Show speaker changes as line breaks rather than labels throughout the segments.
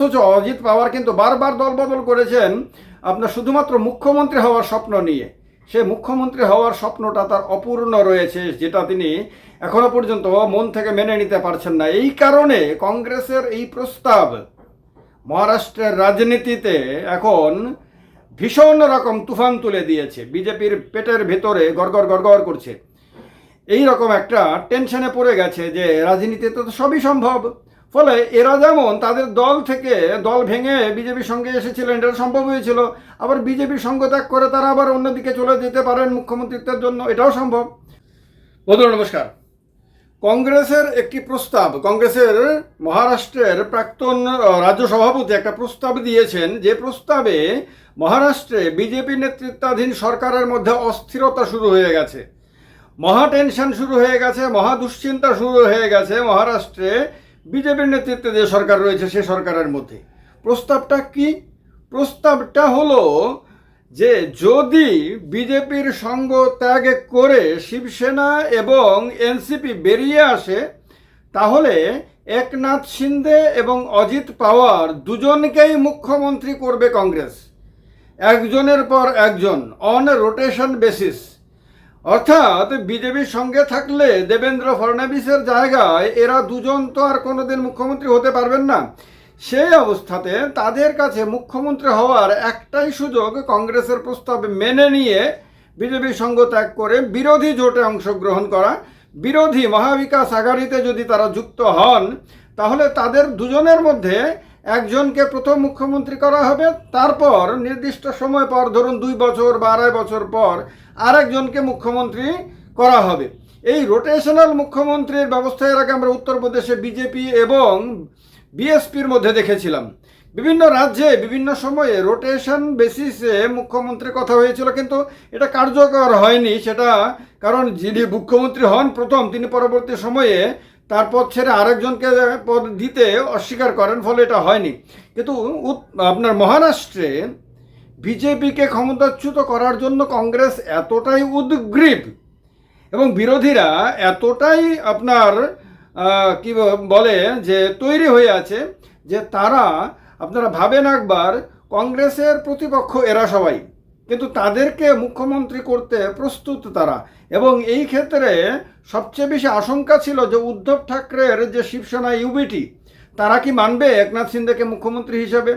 অথচ অজিত পাওয়ার কিন্তু বারবার দলবদল করেছেন আপনার শুধুমাত্র মুখ্যমন্ত্রী হওয়ার স্বপ্ন নিয়ে। সে মুখ্যমন্ত্রী হওয়ার স্বপ্নটা তার অপূর্ণ রয়েছে, যেটা তিনি এখনও পর্যন্ত মন থেকে মেনে নিতে পারছেন না। এই কারণে কংগ্রেসের এই প্রস্তাব মহারাষ্ট্রের রাজনীতিতে এখন ভীষণ রকম তুফান তুলে দিয়েছে। বিজেপির পেটের ভেতরে গড়গড় গড়গড় করছে। এই রকম একটা টেনশনে পড়ে গেছে যে রাজনীতিতে তো সবই সম্ভব। ফলে এরা যেমন তাদের দল থেকে দল ভেঙে বিজেপির সঙ্গে এসেছিলেন, এটা সম্ভব হয়েছিল। আবার বিজেপির সঙ্গ ত্যাগ করে তারা আবার অন্যদিকে চলে যেতে পারেন মুখ্যমন্ত্রিত্বের জন্য, এটাও সম্ভব। বন্ধুরা, নমস্কার। কংগ্রেসের একটি প্রস্তাব, কংগ্রেসের মহারাষ্ট্রের প্রাক্তন রাজ্য সভাপতি একটা প্রস্তাব দিয়েছেন, যে প্রস্তাবে মহারাষ্ট্রে বিজেপি নেতৃত্বাধীন সরকারের মধ্যে অস্থিরতা শুরু হয়ে গেছে। মহা টেনশন শুরু হয়ে গেছে, মহা দুশ্চিন্তা শুরু হয়ে গেছে মহারাষ্ট্রে। বিজেপির নেতৃত্বে যে সরকার রয়েছে সে সরকারের মধ্যে। প্রস্তাবটা কি? প্রস্তাবটা হলো যে যদি বিজেপির সঙ্গ ত্যাগ করে শিবসেনা এবং এনসিপি বেরিয়ে আসে, তাহলে একনাথ শিন্দে এবং অজিত পাওয়ার দুজনকেই মুখ্যমন্ত্রী করবে কংগ্রেস। একজনের পর একজন অন রোটেশন বেসিস অর্থাৎ বিজেপির সঙ্গে থাকলে দেবেন্দ্র ফডণবীসের জায়গায় এরা দুজন তো আর কোনোদিন মুখ্যমন্ত্রী হতে পারবেন না। সেই অবস্থাতে তাদের কাছে মুখ্যমন্ত্রী হওয়ার একটাই সুযোগ কংগ্রেসের প্রস্তাব মেনে নিয়ে বিজেপির সঙ্গ ত্যাগ করে বিরোধী জোটে অংশগ্রহণ করা। বিরোধী মহাবিকাশ আঘাড়িতে যদি তারা যুক্ত হন, তাহলে তাদের দুজনের মধ্যে একজনকে প্রথম মুখ্যমন্ত্রী করা হবে, তারপর নির্দিষ্ট সময় পর, ধরুন দুই বছর বা আড়াই বছর পর, আরেকজনকে মুখ্যমন্ত্রী করা হবে। এই রোটেশনাল মুখ্যমন্ত্রীর ব্যবস্থা এর আগে আমরা উত্তরপ্রদেশে বিজেপি এবং বিএসপির মধ্যে দেখেছিলাম। বিভিন্ন রাজ্যে বিভিন্ন সময়ে রোটেশন বেসিসে মুখ্যমন্ত্রীর কথা হয়েছিল, কিন্তু এটা কার্যকর হয়নি, সেটা কারণ যিনি মুখ্যমন্ত্রী হন প্রথম, তিনি পরবর্তী সময়ে তার পদ ছেড়ে আরেকজনকে পদ দিতে অস্বীকার করেন, ফলে এটা হয়নি। কিন্তু আপনার মহারাষ্ট্রে বিজেপিকে ক্ষমতাচ্যুত করার জন্য কংগ্রেস এতটাই উদ্গ্রীব এবং বিরোধীরা এতটাই আপনার কি বলে যে তৈরি হয়ে আছে যে তারা, আপনারা ভাবেন একবার কংগ্রেসের প্রতিপক্ষ এরা সবাই। কিন্তু তাদেরকে মুখ্যমন্ত্রী করতে প্রস্তুত তারা। এবং এই ক্ষেত্রে সবচেয়ে বেশি আশঙ্কা ছিল যে উদ্ধব ঠাকরের যে শিবসেনা ইউবিটি, তারা কি মানবে একনাথ সিন্দেকে মুখ্যমন্ত্রী হিসেবে?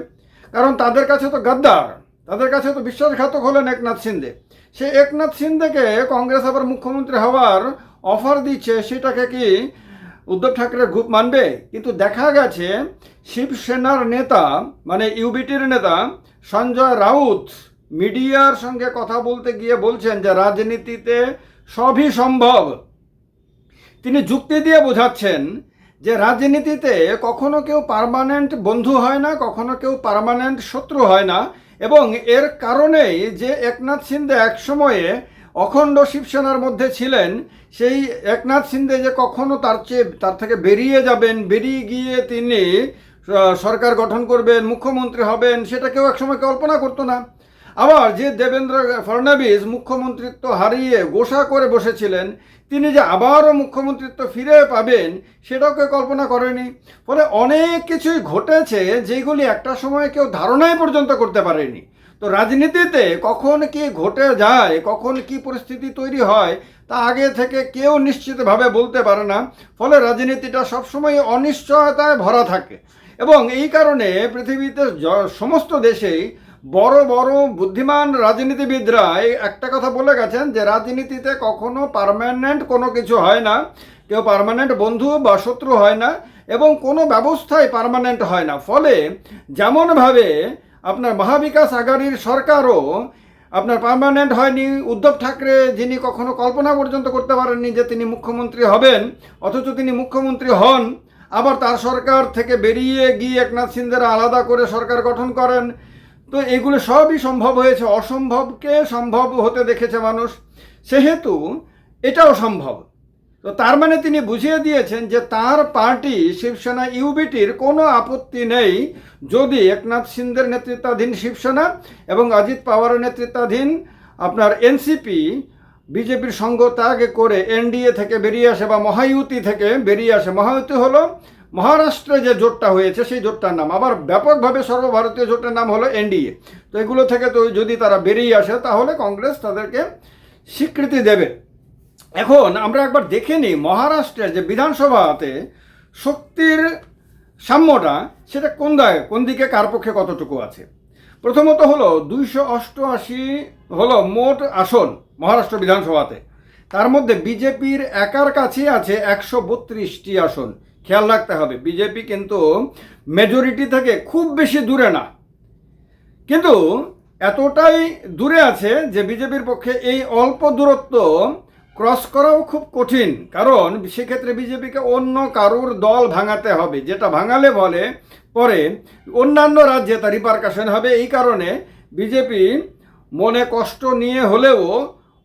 কারণ তাদের কাছে তো গাদ্দার, তাদের কাছে তো বিশ্বাসঘাতক হলেন একনাথ সিন্দে। সে একনাথ সিন্দেকে কংগ্রেস আবার মুখ্যমন্ত্রী হওয়ার অফার দিচ্ছে, সেটাকে কি উদ্ধব ঠাকরের গ্রুপ মানবে? কিন্তু দেখা গেছে শিবসেনার নেতা মানে ইউবিটির নেতা, সঞ্জয় রাউত মিডিয়ার সঙ্গে কথা বলতে গিয়ে বলছেন যে রাজনীতিতে সবই সম্ভব। তিনি যুক্তি দিয়ে বোঝাচ্ছেন যে রাজনীতিতে কখনো কেউ পার্মানেন্ট বন্ধু হয় না, কখনো কেউ পার্মানেন্ট শত্রু হয় না এবং এর কারণেই যে একনাথ সিন্দে এক সময়ে অখণ্ড শিবসেনার মধ্যে ছিলেন, সেই একনাথ সিন্দে যে কখনো তার চেয়ে, তার থেকে বেরিয়ে যাবেন, বেরিয়ে গিয়ে তিনি সরকার গঠন করবেন, মুখ্যমন্ত্রী হবেন, সেটা কেউ একসময় কল্পনা করতো না। আবার যে দেবেন্দ্র ফডণবীস মুখ্যমন্ত্রিত্ব হারিয়ে গোসা করে বসেছিলেন, তিনি যে আবারও মুখ্যমন্ত্রিত্ব ফিরে পাবেন সেটাও কেউ কল্পনা করেনি। ফলে অনেক কিছুই ঘটেছে যেগুলি একটা সময় কেউ ধারণাই পর্যন্ত করতে পারেনি। তো রাজনীতিতে কখন কি ঘটে যায়, কখন কি পরিস্থিতি তৈরি হয়, তা আগে থেকে কেউ নিশ্চিতভাবে বলতে পারে না। ফলে রাজনীতিটা সবসময় অনিশ্চয়তায় ভরা থাকে। এবং এই কারণে পৃথিবীতে সমস্ত দেশেই বড় বড় বুদ্ধিমান রাজনীতিবিদরা একটা কথা বলে গেছেন যে রাজনীতিতে কখনো পার্মানেন্ট কোনো কিছু হয় না। কেউ পার্মানেন্ট বন্ধু বা শত্রু হয় না এবং কোনো ব্যবস্থাই পার্মানেন্ট হয় না। ফলে যেমনভাবে আপনার মহাবিকাশ আঘাড়ির সরকারও আপনার পার্মানেন্ট হয়নি, উদ্ধব ঠাকরে যিনি কখনো কল্পনা পর্যন্ত করতে পারেননি যে তিনি মুখ্যমন্ত্রী হবেন, অথচ তিনি মুখ্যমন্ত্রী হন, আবার তার সরকার থেকে বেরিয়ে গিয়ে একনাথ সিন্দেরা আলাদা করে সরকার গঠন করেন তো এগুলো সবই সম্ভব হয়েছে। অসম্ভবকে সম্ভব হতে দেখেছে মানুষ। সেহেতু এটাও সম্ভব। তো তার মানে তিনি বুঝিয়ে দিয়েছেন যে তার পার্টি শিবসেনা ইউবিটির কোনো আপত্তি নেই যদি একনাথ সিন্ধের নেতৃত্বাধীন শিবসেনা এবং অজিত পাওয়ারের নেতৃত্বাধীন আপনার এনসিপি বিজেপির সঙ্গ ত্যাগ করে এনডিএ থেকে বেরিয়ে আসে বা মহায়ুতি থেকে বেরিয়ে আসে। মহায়ুতি হলো মহারাষ্ট্রে যে জোটটা হয়েছে, সেই জোটটার নাম। আবার ব্যাপকভাবে সর্বভারতীয় জোটের নাম হলো এনডিএ। তো এগুলো থেকে তো যদি তারা বেরিয়ে আসে, তাহলে কংগ্রেস তাদেরকে স্বীকৃতি দেবে। এখন আমরা একবার দেখে নিই মহারাষ্ট্রের যে বিধানসভাতে শক্তির সাম্যটা, সেটা কোন দায়, কোন দিকে কার পক্ষে কতটুকু আছে? প্রথমত হলো দুইশো অষ্টআশি হলো মোট আসন মহারাষ্ট্র বিধানসভাতে। তার মধ্যে বিজেপির একার কাছে আছে একশো বত্রিশটি আসন। খেয়াল রাখতে হবে, বিজেপি কিন্তু মেজরিটি থেকে খুব বেশি দূরে না। কিন্তু এতটাই দূরে আছে যে বিজেপির পক্ষে এই অল্প দূরত্ব ক্রস করাও খুব কঠিন। কারণ সেক্ষেত্রে বিজেপিকে অন্য কারুর দল ভাঙাতে হবে, যেটা ভাঙালে বলে পরে অন্যান্য রাজ্যে তার রিপারকাশন হবে। এই কারণে বিজেপি মনে কষ্ট নিয়ে হলেও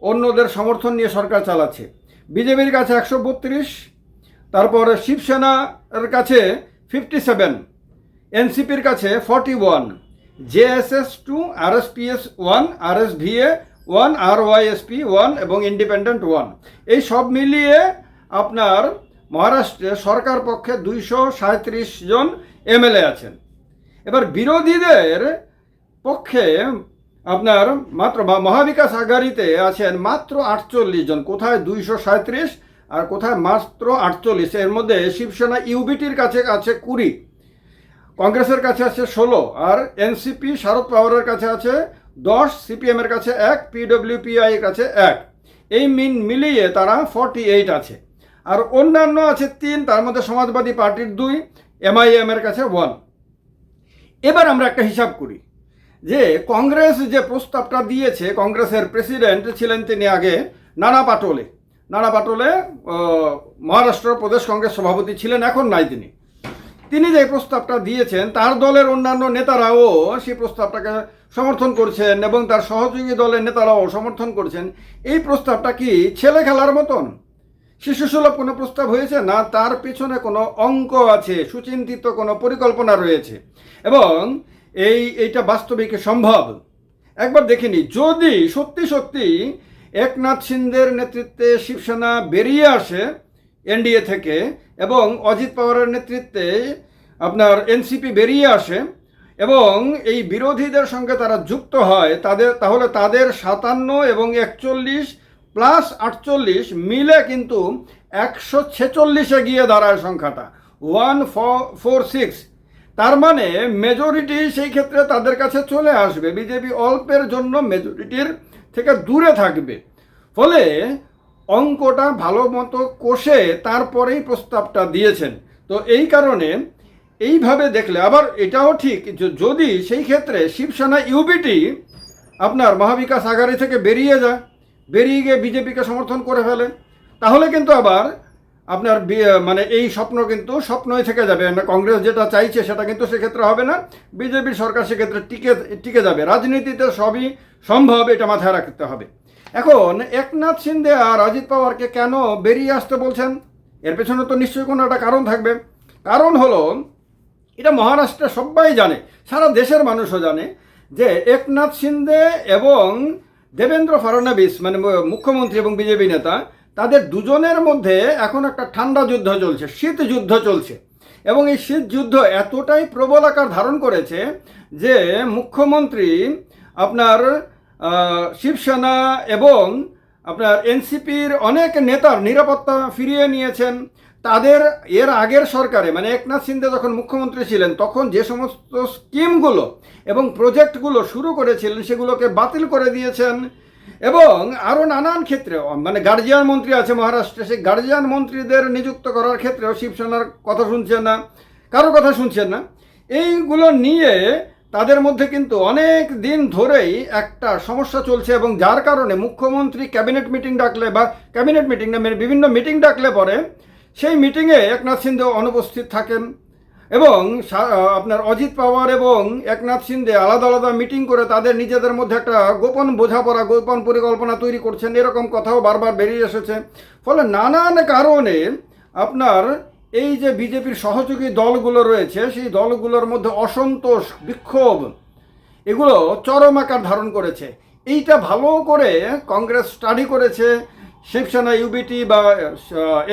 অন্যদের সমর্থন নিয়ে সরকার চালাচ্ছে। বিজেপির কাছে একশো বত্রিশ, তারপর শিবসেনার কাছে ফিফটি সেভেন এনসিপির কাছে forty one JSS two R S P S one RSVA one আর ওয়াইএসপি ওয়ান এবং ইন্ডিপেন্ডেন্ট ওয়ান এই সব মিলিয়ে আপনার মহারাষ্ট্রে সরকার পক্ষে দুইশো সাঁত্রিশ জন এমএলএ আছেন। এবার বিরোধীদের পক্ষে আপনার মাত্র মহাবিকাশ আগারিতে আছেন মাত্র আটচল্লিশ জন, কোথায় দুইশো সাঁত্রিশ আর কোথায় মাত্র আটচল্লিশ? এর মধ্যে শিবসেনা ইউবিটির কাছে আছে কুড়ি, কংগ্রেসের কাছে আছে ষোলো আর এনসিপি শারদ পাওয়ারের কাছে আছে দশ সিপিএম এর কাছে এক, পিডব্লিউপিআই এর কাছে এক। এই মিন মিলিয়ে তারা ফর্টি এইট আছে। আর অন্যান্য আছে তিন, তার মধ্যে সমাজবাদী পার্টির দুই, এমআইএম এর কাছে ওয়ান এবার আমরা একটা হিসাব করি। যে কংগ্রেস যে প্রস্তাবটা দিয়েছে, কংগ্রেসের প্রেসিডেন্ট ছিলেন তিনি আগে নানা পাটোলে। নানা পাটোলে মহারাষ্ট্র প্রদেশ কংগ্রেস সভাপতি ছিলেন, এখন নাই তিনি। তিনি যে প্রস্তাবটা দিয়েছেন, তার দলের অন্যান্য নেতারাও সেই প্রস্তাবটাকে সমর্থন করছেন এবং তার সহযোগী দলের নেতারাও সমর্থন করছেন। এই প্রস্তাবটা কি ছেলে খেলার মতন? শিশুসুলভ কোনো প্রস্তাব হয়েছে না তার পেছনে কোনো অঙ্ক আছে, সুচিন্তিত কোনো পরিকল্পনা রয়েছে? এবং এই, এইটা বাস্তবিক সম্ভব? একবার দেখিনি যদি সত্যি সত্যি একনাথ সিন্ধের নেতৃত্বে শিবসেনা বেরিয়ে আসে এনডিএ থেকে এবং অজিত পাওয়ারের নেতৃত্বে আপনার এনসিপি বেরিয়ে আসে এবং এই বিরোধীদের সঙ্গে তারা যুক্ত হয়, তাদের, তাহলে তাদের সাতান্ন এবং একচল্লিশ প্লাস আটচল্লিশ মিলে কিন্তু একশো ছেচল্লিশে গিয়ে দাঁড়ায় সংখ্যাটা। ওয়ান ফোর, সিক্স তার মানে মেজরিটি সেই ক্ষেত্রে তাদের কাছে চলে আসবে। বিজেপি অল্পের জন্য মেজরিটির থেকে দূরে থাকবে। ফলে অঙ্কটা ভালো মতো কষে তারপরেই প্রস্তাবটা দিয়েছেন। তো এই কারণে এইভাবে দেখলে আবার এটাও ঠিক যদি সেই ক্ষেত্রে শিবসেনা ইউবিটি আপনার মহাবিকাশ আগারী থেকে বেরিয়ে যায়, বেরিয়ে গিয়ে বিজেপিকে সমর্থন করে ফেলে, তাহলে কিন্তু আবার আপনার মানে এই স্বপ্ন কিন্তু স্বপ্নই থেকে যাবে। কংগ্রেস যেটা চাইছে সেটা কিন্তু সেক্ষেত্রে হবে না। বিজেপির সরকার সেক্ষেত্রে টিকে টিকে যাবে। রাজনীতিতে সবই সম্ভব, এটা মাথায় রাখতে হবে। এখন একনাথ সিন্ধে আর অজিত পাওয়ারকে কেন বেরিয়ে আসতে বলছেন? এর পেছনে তো নিশ্চয়ই কোনো একটা কারণ থাকবে। কারণ হলো, এটা মহারাষ্ট্রে সবাই জানে, সারা দেশের মানুষও জানে, যে একনাথ সিন্ধে এবং দেবেন্দ্র ফাড়নবিস মানে মুখ্যমন্ত্রী এবং বিজেপি নেতা তাদের দুজনের মধ্যে এখন একটা ঠান্ডা যুদ্ধ চলছে, শীত যুদ্ধ চলছে। এবং এই শীত যুদ্ধ এতটাই প্রবল আকার ধারণ করেছে যে মুখ্যমন্ত্রী আপনার শিবসেনা এবং আপনার এনসিপির অনেক নেতার নিরাপত্তা ফিরিয়ে নিয়েছেন। তাদের, এর আগের সরকারে মানে একনাথ সিন্ধে যখন মুখ্যমন্ত্রী ছিলেন, তখন যে সমস্ত স্কিমগুলো এবং প্রজেক্টগুলো শুরু করেছিলেন, সেগুলোকে বাতিল করে দিয়েছেন। এবং আরও নানান ক্ষেত্রে মানে গার্জিয়ান মন্ত্রী আছে মহারাষ্ট্রে, সেই গার্জিয়ান মন্ত্রীদের নিযুক্ত করার ক্ষেত্রেও শিবসেনার কথা শুনছেন না, কারও কথা শুনছেন না। এইগুলো নিয়ে তাদের মধ্যে কিন্তু অনেক দিন ধরেই একটা সমস্যা চলছে এবং যার কারণে মুখ্যমন্ত্রী ক্যাবিনেট মিটিং ডাকলে বা ক্যাবিনেট মিটিং না মানে বিভিন্ন মিটিং ডাকলে পরে সেই মিটিংয়ে একনাথ সিন্ধে অনুপস্থিত থাকেন। এবং আপনার অজিত পাওয়ার এবং একনাথ সিন্ধে আলাদা আলাদা মিটিং করে তাদের নিজেদের মধ্যে একটা গোপন বোঝাপড়া, গোপন পরিকল্পনা তৈরি করছেন। এরকম কথাও বারবার বেরিয়ে এসেছে। ফলে নানান কারণে আপনার এই যে বিজেপির সহযোগী দলগুলো রয়েছে, সেই দলগুলোর মধ্যে অসন্তোষ, বিক্ষোভ, এগুলো চরম আকার ধারণ করেছে। এইটা ভালো করে কংগ্রেস স্টাডি করেছে, শিবসেনা, ইউবিটি বা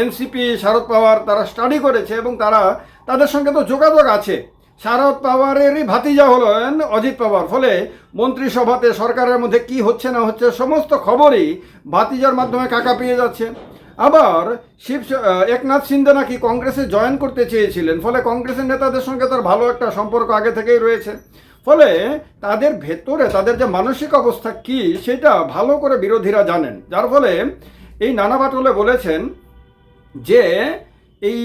এনসিপি, শারদ পাওয়ার তারা স্টাডি করেছে এবং তারা তাদের সঙ্গে তো যোগাযোগ আছে। শারদ পাওয়ারেরই ভাতিজা হলেন অজিত পাওয়ার। ফলে মন্ত্রিসভাতে সরকারের মধ্যে কি হচ্ছে না হচ্ছে সমস্ত খবরই ভাতিজার মাধ্যমে কাকা পেয়ে যাচ্ছে। আবার শিব একনাথ সিন্ধে নাকি কংগ্রেসে জয়েন করতে চেয়েছিলেন। ফলে কংগ্রেসের নেতাদের সঙ্গে তার ভালো একটা সম্পর্ক আগে থেকেই রয়েছে। ফলে তাদের ভেতরে, তাদের যে মানসিক অবস্থা কি, সেটা ভালো করে বিরোধীরা জানেন। যার ফলে এই নানা বাটুলে বলেছেন যে এই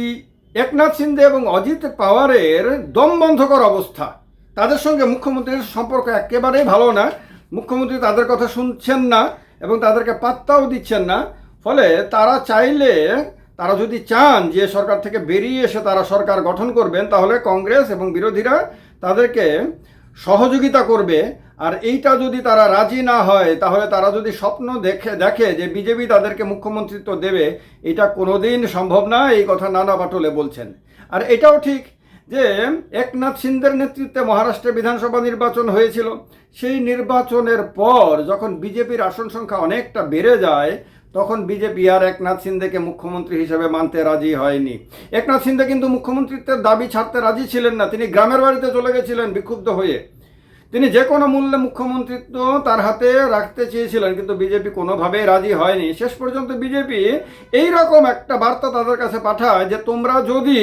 একনাথ সিন্ধে এবং অজিত পাওয়ারের দম বন্ধকর অবস্থা। তাদের সঙ্গে মুখ্যমন্ত্রীর সম্পর্ক একেবারেই ভালো না। মুখ্যমন্ত্রী তাদের কথা শুনছেন না এবং তাদেরকে পাত্তাও দিচ্ছেন না। ফলে তারা চাইলে, তারা যদি চান যে সরকার থেকে বেরিয়ে এসে তারা সরকার গঠন করবেন, তাহলে কংগ্রেস এবং বিরোধীরা তাদেরকে সহযোগিতা করবে। আর এইটা যদি তারা রাজি না হয়, তাহলে তারা যদি স্বপ্ন দেখে দেখে যে বিজেপি তাদেরকে মুখ্যমন্ত্রিত্ব দেবে, এটা কোনোদিন সম্ভব না, এই কথা নানা পাটলে বলছেন। আর এটাও ঠিক যে একনাথ সিন্ধের নেতৃত্বে মহারাষ্ট্রে বিধানসভা নির্বাচন হয়েছিল, সেই নির্বাচনের পর যখন বিজেপির আসন সংখ্যা অনেকটা বেড়ে যায়, তখন বিজেপি আর একনাথ সিন্ধেকে মুখ্যমন্ত্রী হিসেবে মানতে রাজি হয়নি। একনাথ সিন্ধে কিন্তু মুখ্যমন্ত্রিত্বের দাবি ছাড়তে রাজি ছিলেন না, তিনি গ্রামের বাড়িতে চলে গেছিলেন বিক্ষুব্ধ হয়ে। তিনি যে কোনো মূল্যে মুখ্যমন্ত্রিত্ব তার হাতে রাখতে চেয়েছিলেন, কিন্তু বিজেপি কোনোভাবেই রাজি হয়নি শেষ পর্যন্ত বিজেপি এই রকম একটা বার্তা তাদের কাছে পাঠায় যে, তোমরা যদি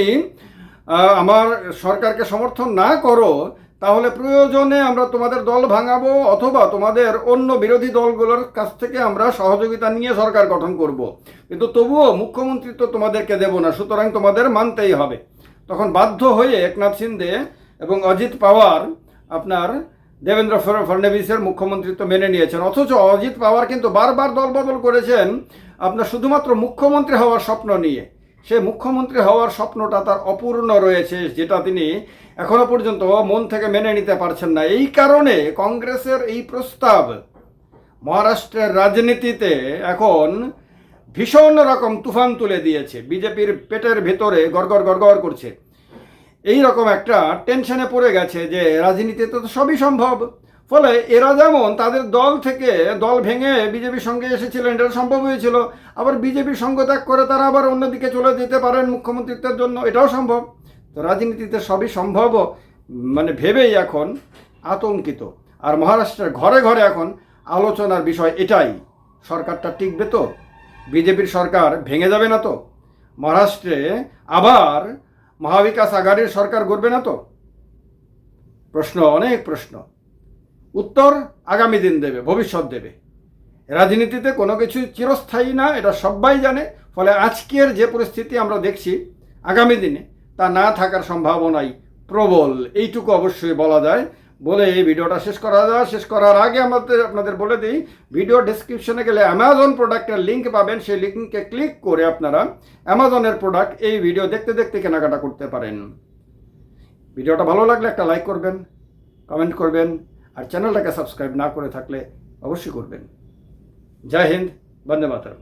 আমার সরকারকে সমর্থন না করো, তাহলে প্রয়োজনে আমরা তোমাদের দল ভাঙাবো অথবা তোমাদের অন্য বিরোধী দলগুলোর কাছ থেকে আমরা সহযোগিতা নিয়ে সরকার গঠন করব। কিন্তু তবুও মুখ্যমন্ত্রিত্ব তোমাদেরকে দেব না, সুতরাং তোমাদের মানতেই হবে তখন বাধ্য হয়ে একনাথ সিন্ধে এবং অজিত পাওয়ার আপনার দেবেন্দ্র ফডনবিসের মুখ্যমন্ত্রিত্ব মেনে নিয়েছেন। অথচ অজিত পাওয়ার কিন্তু বারবার দলবদল করেছেন আপনার শুধুমাত্র মুখ্যমন্ত্রী হওয়ার স্বপ্ন নিয়ে। সে মুখ্যমন্ত্রী হওয়ার স্বপ্নটা তার অপূর্ণ রয়েছে, যেটা তিনি এখনও পর্যন্ত মন থেকে মেনে নিতে পারছেন না। এই কারণে কংগ্রেসের এই প্রস্তাব মহারাষ্ট্রের রাজনীতিতে এখন ভীষণ রকম তুফান তুলে দিয়েছে। বিজেপির পেটের ভেতরে গড়গড় গড়গড় করছে। এই রকম একটা টেনশনে পড়ে গেছে যে রাজনীতিতে তো সবই সম্ভব। ফলে এরা যেমন তাদের দল থেকে দল ভেঙে বিজেপির সঙ্গে এসেছিলেন, এটা সম্ভব হয়েছিল। আবার বিজেপির সঙ্গ ত্যাগ করে তারা আবার অন্যদিকে চলে যেতে পারেন মুখ্যমন্ত্রিত্বের জন্য, এটাও সম্ভব। তো রাজনীতিতে সবই সম্ভব মানে ভেবেই এখন আতঙ্কিত। আর মহারাষ্ট্রের ঘরে ঘরে এখন আলোচনার বিষয় এটাই। সরকারটা টিকবে তো? বিজেপির সরকার ভেঙে যাবে না তো? মহারাষ্ট্রে আবার মহাবিকাশ আগারের সরকার গড়বে না তো? প্রশ্ন, অনেক প্রশ্ন। উত্তর আগামী দিন দেবে, ভবিষ্যৎ দেবে। রাজনীতিতে কোনো কিছু চিরস্থায়ী না, এটা সবাই জানে। ফলে আজকের যে পরিস্থিতি আমরা দেখছি আগামী দিনে, তা না থাকার সম্ভাবনাই প্রবল। এইটুকু অবশ্যই বলা যায়। বলে এই ভিডিওটা শেষ করা যায়। শেষ করার আগে আমাদের আপনাদের বলে দিই, ভিডিও ডেসক্রিপশনে গেলে অ্যামাজন প্রোডাক্টের লিঙ্ক পাবেন। সেই লিঙ্কে ক্লিক করে আপনারা অ্যামাজনের প্রোডাক্ট এই ভিডিও দেখতে দেখতে কেনাকাটা করতে পারেন। ভিডিওটা ভালো লাগলে একটা লাইক করবেন কমেন্ট করবেন, আর চ্যানেলটাকে সাবস্ক্রাইব না করে থাকলে অবশ্যই করবেন। জয় হিন্দ, বন্দে মাতরম।